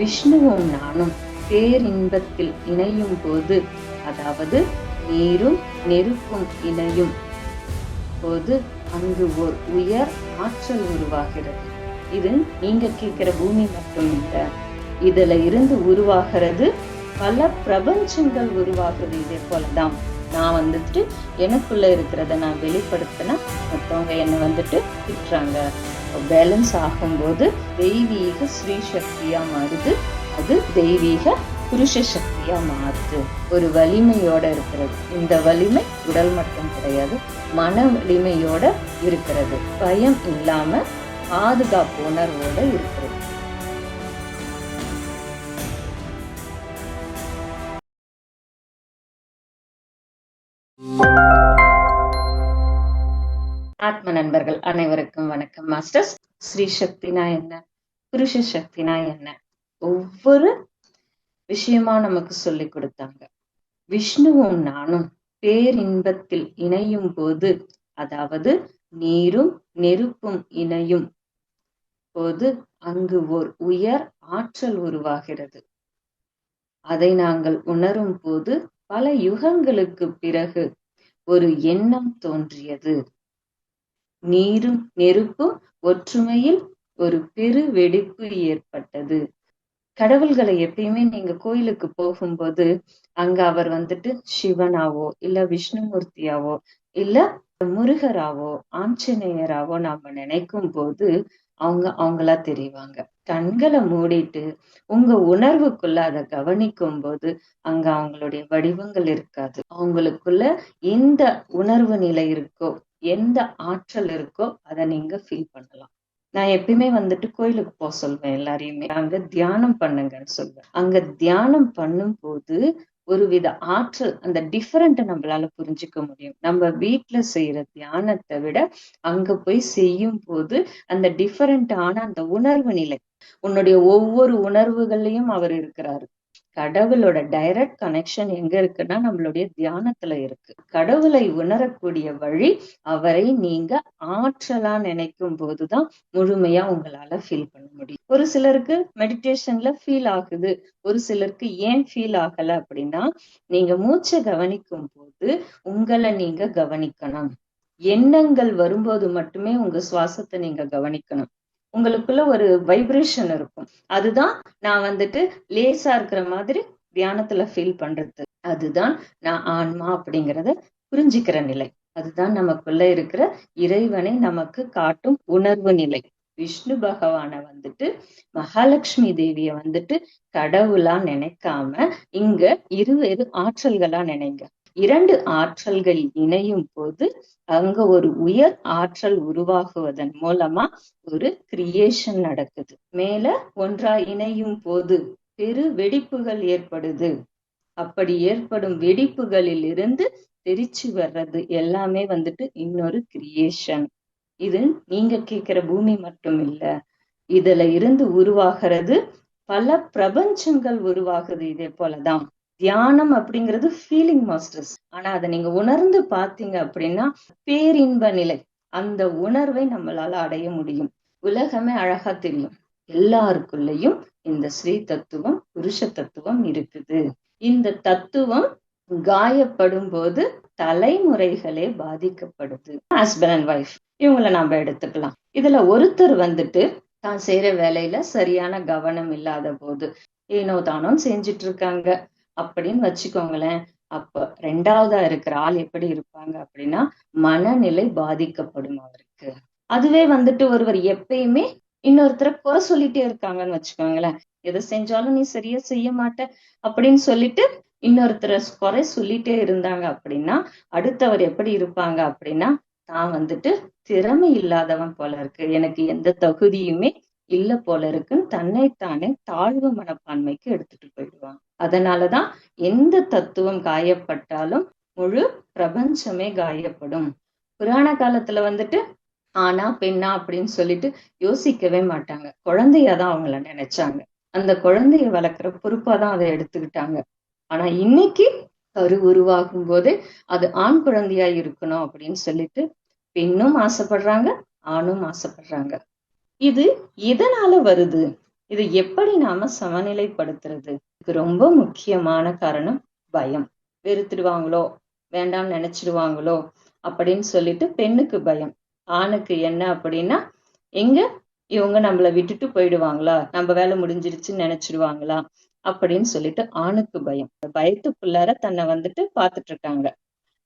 விஷ்ணுவும் நானும் பேரின்பத்தில் இணையும் போது அதாவது நீரும் நெருப்பும் இணையும் போது அங்கு ஓர் உயர் ஆற்றல் உருவாகிறது. இது நீங்க கேட்கிற பூமி மட்டும் இல்லை இதுல இருந்து உருவாகிறது பல பிரபஞ்சங்கள் உருவாகிறது இதே போலதான். நான் வந்துட்டு எனக்குள்ள இருக்கிறத நான் வெளிப்படுத்தினா மற்றவங்க என்னை வந்துட்டு திட்டுறாங்க. பேலன்ஸ் ஆகும்போது தெய்வீக ஸ்ரீ சக்தியா மாறுது. அது தெய்வீக புருஷ சக்தியா மாறுது. ஒரு வலிமையோட இருக்கிறது. இந்த வலிமை உடல் மட்டும் கிடையாது மன வலிமையோட இருக்கிறது. பயம் இல்லாம பாதுகாப்பு உணர்வோட இருக்கிறது. ஆத்ம நண்பர்கள் அனைவருக்கும் வணக்கம் மாஸ்டர்ஸ் ஸ்ரீ சக்தினா என்ன புருஷ சக்தினா என்ன ஒவ்வொரு விஷயமா நமக்கு சொல்லி கொடுத்தாங்க. விஷ்ணுவும் நானும் பேரின்பத்தில் இணையும் போது அதாவது நீரும் நெருப்பும் இணையும் போது அங்கு ஓர் உயர் ஆற்றல் உருவாகிறது. அதை நாங்கள் உணரும் போது பல யுகங்களுக்கு பிறகு ஒரு எண்ணம் தோன்றியது. நீரும் நெருப்பும் ஒற்றுமையில் ஒரு பெரு வெடிப்பு ஏற்பட்டது. கடவுள்களை எப்பயுமே நீங்க கோயிலுக்கு போகும்போது அங்க அவர் வந்துட்டு சிவனாவோ இல்ல விஷ்ணுமூர்த்தியாவோ இல்ல முருகராவோ ஆஞ்சநேயராவோ நாம நினைக்கும் போது அவங்க அவங்களா தெரிவாங்க. கண்களை மூடிட்டு உங்க உணர்வுக்குள்ள அதை கவனிக்கும் போது அங்க அவங்களுடைய வடிவங்கள் இருக்காது. அவங்களுக்குள்ள எந்த உணர்வு நிலை இருக்கோ எந்த ஆற்றல் இருக்கோ அதை நீங்க ஃபீல் பண்ணலாம். நான் எப்பயுமே வந்துட்டு கோயிலுக்கு போக சொல்வேன் எல்லாரையுமே. அங்க தியானம் பண்ணுங்கன்னு சொல்வேன். அங்க தியானம் பண்ணும் போது ஒரு வித ஆற்றல் அந்த டிஃபரெண்ட்டை நம்மளால புரிஞ்சுக்க முடியும். நம்ம வீட்டுல செய்யற தியானத்தை விட அங்க போய் செய்யும் போது அந்த டிஃபரெண்டான அந்த உணர்வு நிலை. உன்னுடைய ஒவ்வொரு உணர்வுகள்லயும் அவர் இருக்கிறாரு. கடவுளோட டைரக்ட் கனெக்ஷன் எங்க இருக்குன்னா நம்மளுடைய தியானத்துல இருக்கு. கடவுளை உணரக்கூடிய வழி அவரை நீங்க ஆற்றலா நினைக்கும் போதுதான் முழுமையா உங்களால ஃபீல் பண்ண முடியும். ஒரு சிலருக்கு மெடிடேஷன்ல ஃபீல் ஆகுது. ஒரு சிலருக்கு ஏன் ஃபீல் ஆகல அப்படின்னா நீங்க மூச்சை கவனிக்கும் போது உங்களை நீங்க கவனிக்கணும். எண்ணங்கள் வரும்போது மட்டுமே உங்க சுவாசத்தை நீங்க கவனிக்கணும். உங்களுக்குள்ள ஒரு வைப்ரேஷன் இருக்கும். அதுதான் நான் வந்துட்டு லேசா இருக்கிற மாதிரி தியானத்துல ஃபீல் பண்றது. அதுதான் நான் ஆன்மா அப்படிங்கறத புரிஞ்சுக்கிற நிலை. அதுதான் நமக்குள்ள இருக்கிற இறைவனை நமக்கு காட்டும் உணர்வு நிலை. விஷ்ணு பகவான வந்துட்டு மகாலட்சுமி தேவிய வந்துட்டு கடவுளா நினைக்காம இங்க இருவேறு ஆற்றல்களா நினைங்க. இரண்டு ஆற்றல்கள் இணையும் போது அங்க ஒரு உயர் ஆற்றல் உருவாகுவதன் மூலமா ஒரு கிரியேஷன் நடக்குது. மேல ஒன்றா இணையும் போது பெரு வெடிப்புகள் ஏற்படுது. அப்படி ஏற்படும் வெடிப்புகளில் இருந்து தெரிச்சு வர்றது எல்லாமே வந்துட்டு இன்னொரு கிரியேஷன் இது நீங்க கேக்குற பூமி மட்டும் இல்ல இதுல இருந்து உருவாகிறது பல பிரபஞ்சங்கள் உருவாகுது இதே போலதான். தியானம் அப்படிங்கிறது ஃபீலிங் மாஸ்டர்ஸ் ஆனா அதை நீங்க உணர்ந்து பாத்தீங்க அப்படின்னா பேரின்ப நிலை. அந்த உணர்வை நம்மளால அடைய முடியும். உலகமே அழகா தெரியும். எல்லாருக்குள்ளயும் இந்த ஸ்ரீ தத்துவம் புருஷ தத்துவம் இருக்குது. இந்த தத்துவம் காயப்படும் போது தலைமுறைகளே பாதிக்கப்படுது. ஹஸ்பண்ட் அண்ட் ஒய்ஃப் இவங்களை நாம எடுத்துக்கலாம். இதுல ஒருத்தர் வந்துட்டு தான் செய்யற வேலையில சரியான கவனம் இல்லாத போது ஏனோ தானோன்னு செஞ்சுட்டு இருக்காங்க. அப்படின்னு வச்சுக்கோங்களேன். அப்ப ரெண்டாவதா இருக்கிற ஆள் எப்படி இருப்பாங்க அப்படின்னா மனநிலை பாதிக்கப்படும் அவருக்கு. அதுவே வந்துட்டு ஒருவர் எப்பயுமே இன்னொருத்தரை குறை சொல்லிட்டே இருக்காங்கன்னு வச்சுக்கோங்களேன். எதை செஞ்சாலும் நீ சரியா செய்ய மாட்ட அப்படின்னு சொல்லிட்டு இன்னொருத்தரை குறை சொல்லிட்டே இருந்தாங்க அப்படின்னா அடுத்தவர் எப்படி இருப்பாங்க அப்படின்னா தான் வந்துட்டு திறமை இல்லாதவன் போல இருக்கு. எனக்கு எந்த தகுதியுமே இல்ல போல இருக்குன்னு தன்னைத்தானே தாழ்வு மனப்பான்மைக்கு எடுத்துட்டு போயிடுவாங்க. அதனாலதான் எந்த தத்துவம் காயப்பட்டாலும் முழு பிரபஞ்சமே காயப்படும். புராண காலத்துல வந்துட்டு ஆனா பெண்ணா அப்படின்னு சொல்லிட்டு யோசிக்கவே மாட்டாங்க. குழந்தையாதான் அவங்கள நினைச்சாங்க. அந்த குழந்தைய வளர்க்குற பொறுப்பாதான் அதை எடுத்துக்கிட்டாங்க. ஆனா இன்னைக்கு கரு உருவாகும் போது அது ஆண் குழந்தையா இருக்கணும் அப்படின்னு சொல்லிட்டு பெண்ணும் ஆசைப்படுறாங்க ஆணும் ஆசைப்படுறாங்க. இது எதனால வருது? இதை எப்படி நாம சமநிலைப்படுத்துறது? இதுக்கு ரொம்ப முக்கியமான காரணம் பயம். வெறுத்துடுவாங்களோ? வேண்டாம்னு நினைச்சிடுவாங்களோ? அப்படின்னு சொல்லிட்டு பெண்ணுக்கு பயம். ஆணுக்கு என்ன அப்படின்னா எங்க இவங்க நம்மள விட்டுட்டு போயிடுவாங்களா? நம்ம வேலை முடிஞ்சிருச்சுன்னு நினைச்சிடுவாங்களா? அப்படின்னு சொல்லிட்டு ஆணுக்கு பயம். பயத்துக்குள்ளார தன்னை வந்துட்டு பாத்துட்டு இருக்காங்க.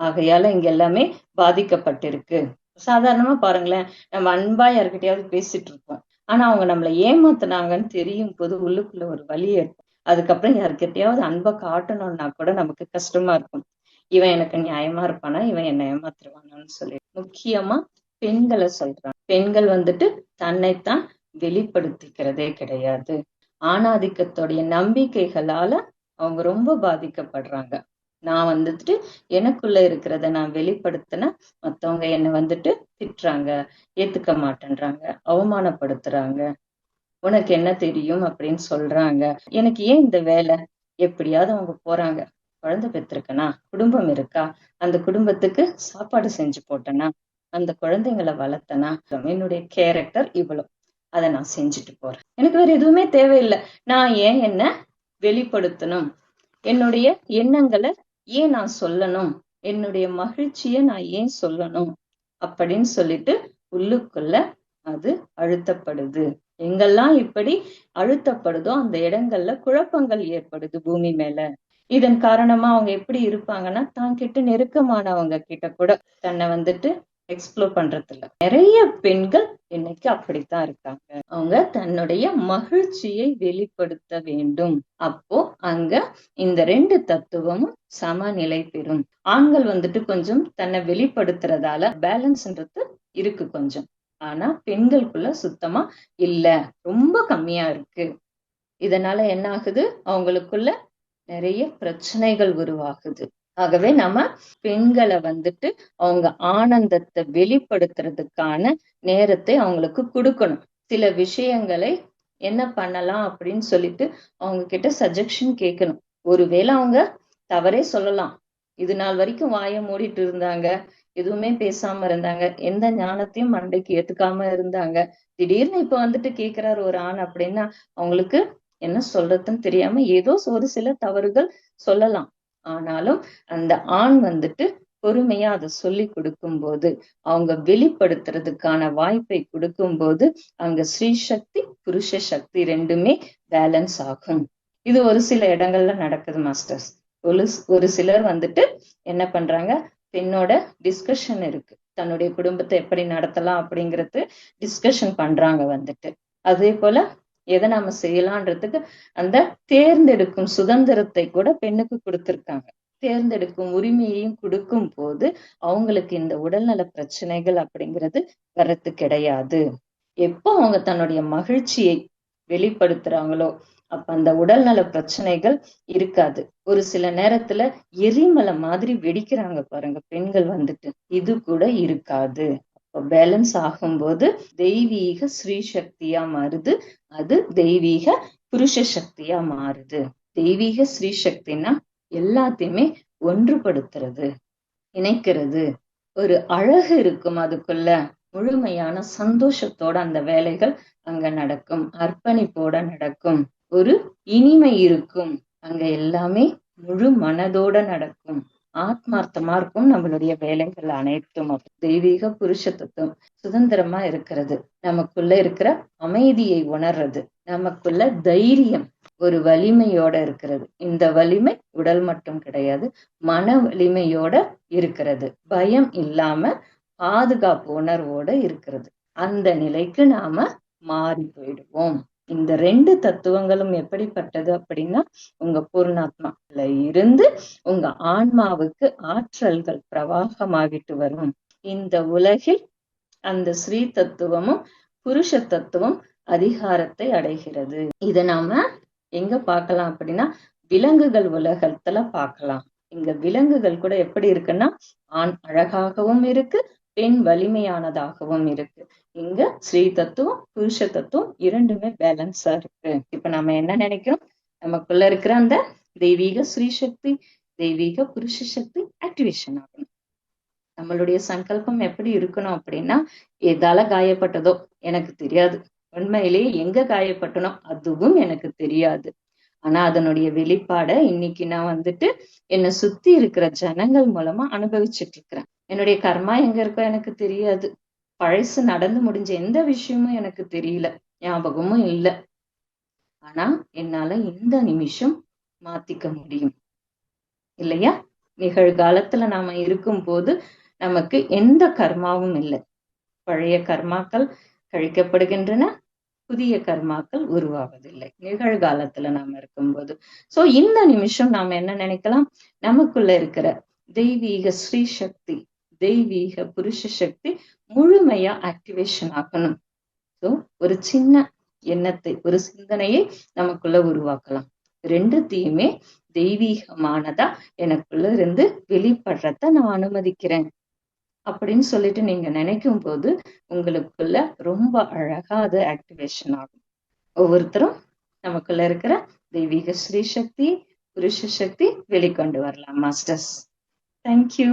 ஆகையால இங்க எல்லாமே பாதிக்கப்பட்டிருக்கு. சாதாரணமா பாருங்களேன் நம்ம அன்பா யாருக்கிட்டையாவது பேசிட்டு இருப்போம். ஆனா அவங்க நம்மளை ஏமாத்துனாங்கன்னு தெரியும் போது உள்ளுக்குள்ள ஒரு வழி இருக்கும் அதுக்கப்புறம் யாருக்கிட்டையாவது அன்பை காட்டணும்னா கூட நமக்கு கஷ்டமா இருக்கும். இவன் எனக்கு நியாயமா இருப்பானா? இவன் என்ன ஏமாத்துருவானான்னு சொல்லி. முக்கியமா பெண்களை சொல்றான் பெண்கள் வந்துட்டு தன்னைத்தான் வெளிப்படுத்திக்கிறதே கிடையாது. ஆணாதிக்கத்துடைய நம்பிக்கைகளால அவங்க ரொம்ப பாதிக்கப்படுறாங்க. நான் வந்துட்டு எனக்குள்ள இருக்கிறத நான் வெளிப்படுத்தின மத்தவங்க என்னை வந்துட்டு திட்டுறாங்க ஏத்துக்க மாட்டேன்றாங்க அவமானப்படுத்துறாங்க. உனக்கு என்ன தெரியும் அப்படின்னு சொல்றாங்க. எனக்கு ஏன் இந்த வேலை? எப்படியாவது அவங்க போறாங்க. குழந்தை பெற்றிருக்கனா? குடும்பம் இருக்கா? அந்த குடும்பத்துக்கு சாப்பாடு செஞ்சு போட்டனா? அந்த குழந்தைங்களை வளர்த்தனா? என்னுடைய கேரக்டர் இவ்வளவு. அதை நான் செஞ்சுட்டு போறேன். எனக்கு வேற எதுவுமே தேவையில்லை. நான் ஏன் என்ன வெளிப்படுத்தணும்? என்னுடைய எண்ணங்களை ஏன் நான் சொல்லணும்? என்னுடைய மகிழ்ச்சிய நான் ஏன் சொல்லணும்? அப்படின்னு சொல்லிட்டு உள்ளுக்குள்ள அது அழுத்தப்படுது. எங்கெல்லாம் இப்படி அழுத்தப்படுதோ அந்த இடங்கள்ல குழப்பங்கள் ஏற்படுது பூமி மேல. இதன் காரணமா அவங்க எப்படி இருப்பாங்கன்னா தான் கிட்ட நெருக்கமானவங்க கிட்ட கூட. தன்னை வந்துட்டு எக்ஸ்ப்ளோர் பண்றது இல்ல நிறைய பெண்கள் இன்னைக்கு அப்படித்தான் இருக்காங்க. அவங்க தன்னுடைய மகிழ்ச்சியை வெளிப்படுத்த வேண்டும். அப்போ அங்க இந்த ரெண்டு தத்துவமும் சமநிலை பெறும். ஆண்கள் வந்துட்டு கொஞ்சம் தன்னை வெளிப்படுத்துறதால பேலன்ஸ்ன்றது இருக்கு கொஞ்சம். ஆனா பெண்களுக்குள்ள சுத்தமா இல்ல. ரொம்ப கம்மியா இருக்கு. இதனால என்ன ஆகுது? அவங்களுக்குள்ள நிறைய பிரச்சனைகள் உருவாகுது. ஆகவே நம்ம பெண்களை வந்துட்டு அவங்க ஆனந்தத்தை வெளிப்படுத்துறதுக்கான நேரத்தை அவங்களுக்கு கொடுக்கணும். சில விஷயங்களை என்ன பண்ணலாம் அப்படின்னு சொல்லிட்டு அவங்க கிட்ட சஜஷன் கேட்கணும். ஒருவேளை அவங்க தவறே சொல்லலாம். இது நாள் வரைக்கும் வாய மூடிட்டு இருந்தாங்க. எதுவுமே பேசாம இருந்தாங்க. எந்த ஞானத்தையும் மண்டைக்கு ஏத்துக்காம இருந்தாங்க. திடீர்னு இப்ப வந்துட்டு கேக்குறாரு ஒரு ஆண் அப்படின்னா அவங்களுக்கு என்ன சொல்றதுன்னு தெரியாம ஏதோ ஒரு சில தவறுகள் சொல்லலாம். ஆனாலும் அந்த ஆண் வந்துட்டு பொறுமையா அதை சொல்லி கொடுக்கும் போது அவங்க வெளிப்படுத்துறதுக்கான வாய்ப்பை கொடுக்கும் போது அங்க ஸ்ரீ சக்தி புருஷ சக்தி ரெண்டுமே பேலன்ஸ் ஆகும். இது ஒரு சில இடங்கள்ல நடக்குது மாஸ்டர்ஸ். ஒரு ஒரு சிலர் வந்துட்டு என்ன பண்றாங்க பெண்ணோட டிஸ்கஷன் இருக்கு. தன்னுடைய குடும்பத்தை எப்படி நடத்தலாம் அப்படிங்கிறது டிஸ்கஷன் பண்றாங்க வந்துட்டு. அதே போல எதை நாம செய்யலான்றதுக்கு அந்த தேர்ந்தெடுக்கும் சுதந்திரத்தை கூட பெண்ணுக்கு கொடுத்திருக்காங்க. தேர்ந்தெடுக்கும் உரிமையையும் கொடுக்கும் போது அவங்களுக்கு இந்த உடல்நல பிரச்சனைகள் அப்படிங்கிறது வரத்து கிடையாது. எப்போ அவங்க தன்னுடைய மகிழ்ச்சியை வெளிப்படுத்துறாங்களோ அப்ப அந்த உடல்நல பிரச்சனைகள் இருக்காது. ஒரு சில நேரத்துல எரிமலை மாதிரி வெடிக்கிறாங்க பாருங்க பெண்கள் வந்துட்டு. இது கூட இருக்காது. பேலன்ஸ் ஆகும்போது தெய்வீக ஸ்ரீ சக்தியா மாறுது. அது தெய்வீக புருஷ சக்தியா மாறுது. தெய்வீக ஸ்ரீ சக்தினா எல்லாத்தையுமே ஒன்றுபடுத்துறது இணைக்கிறது. ஒரு அழகு இருக்கும் அதுக்குள்ள முழுமையான சந்தோஷத்தோட அந்த வேலைகள் அங்க நடக்கும் அர்ப்பணிப்போட நடக்கும். ஒரு இனிமை இருக்கும் அங்க எல்லாமே முழு மனதோட நடக்கும். ஆத்மார்த்தமா இருக்கும் நம்மளுடைய வேலைகள் அனைத்தும். தெய்வீக புருஷ தத்துவம் சுதந்திரமா இருக்கிறது. நமக்குள்ள இருக்கிற அமைதியை உணர்றது. நமக்குள்ள தைரியம் ஒரு வலிமையோட இருக்கிறது. இந்த வலிமை உடல் மட்டும் கிடையாது மன வலிமையோட இருக்கிறது. பயம் இல்லாம பாதுகாப்பு உணர்வோட இருக்கிறது. அந்த நிலைக்கு நாம மாறி போயிடுவோம். இந்த ரெண்டு தத்துவங்களும் எப்படிப்பட்டது அப்படின்னா உங்க பூர்ணாத்மால இருந்து உங்க ஆன்மாவுக்கு ஆற்றல்கள் பிரவாகமாகிட்டு வரும். இந்த உலகில் அந்த ஸ்ரீ தத்துவமும் புருஷ தத்துவம் அதிகாரத்தை அடைகிறது. இத நாம எங்க பார்க்கலாம் அப்படின்னா விலங்குகள் உலகத்துல பார்க்கலாம். இங்க விலங்குகள் கூட எப்படி இருக்குன்னா ஆண் அழகாகவும் இருக்கு பெண் வலிமையானதாகவும் இருக்கு. இங்க ஸ்ரீ தத்துவம் புருஷ தத்துவம் இரண்டுமே பேலன்ஸா இருக்கு. இப்ப நம்ம என்ன நினைக்கிறோம்? நமக்குள்ள இருக்கிற அந்த தெய்வீக ஸ்ரீ சக்தி தெய்வீக புருஷ சக்தி ஆக்டிவேஷன் ஆகணும் நம்மளுடைய சங்கல்பம் எப்படி இருக்கணும் அப்படின்னா எதால காயப்பட்டதோ எனக்கு தெரியாது. உண்மையிலேயே எங்க காயப்பட்டனோ அதுவும் எனக்கு தெரியாது. ஆனா அதனுடைய வெளிப்பாட இன்னைக்கு நான் வந்துட்டு என்னை சுத்தி இருக்கிற ஜனங்கள் மூலமா அனுபவிச்சுட்டு இருக்கிறேன் என்னுடைய கர்மா எங்க இருக்கோ எனக்கு தெரியாது. பழசு நடந்து முடிஞ்ச எந்த விஷயமும் எனக்கு தெரியல. ஞாபகமும் இல்லை. ஆனா என்னால இந்த நிமிஷம் மாத்திக்க முடியும். இல்லையா? நிகழ்காலத்துல நாம இருக்கும் போது நமக்கு எந்த கர்மாவும் இல்லை. பழைய கர்மாக்கள் கழிக்கப்படுகின்றன புதிய கர்மாக்கள் உருவாவதில்லை. நிகழ்காலத்துல நாம இருக்கும்போது. சோ இந்த நிமிஷம் நாம என்ன நினைக்கலாம்? நமக்குள்ள இருக்கிற தெய்வீக ஸ்ரீ சக்தி தெய்வீக புருஷ சக்தி முழுமையா ஆக்டிவேஷன் ஆகணும் ஸோ ஒரு சின்ன எண்ணத்தை ஒரு சிந்தனையை நமக்குள்ள உருவாக்கலாம். ரெண்டுத்தையுமே தெய்வீகமானதா எனக்குள்ள இருந்து வெளிப்படுறத நான் அனுமதிக்கிறேன். அப்படின்னு சொல்லிட்டு நீங்க நினைக்கும் போது உங்களுக்குள்ள ரொம்ப அழகா அது ஆக்டிவேஷன் ஆகும். ஒவ்வொருத்தரும் நமக்குள்ள இருக்கிற தெய்வீக ஸ்ரீ சக்தி புருஷ சக்தி வெளிக்கொண்டு வரலாம் மாஸ்டர்ஸ் தேங்க்யூ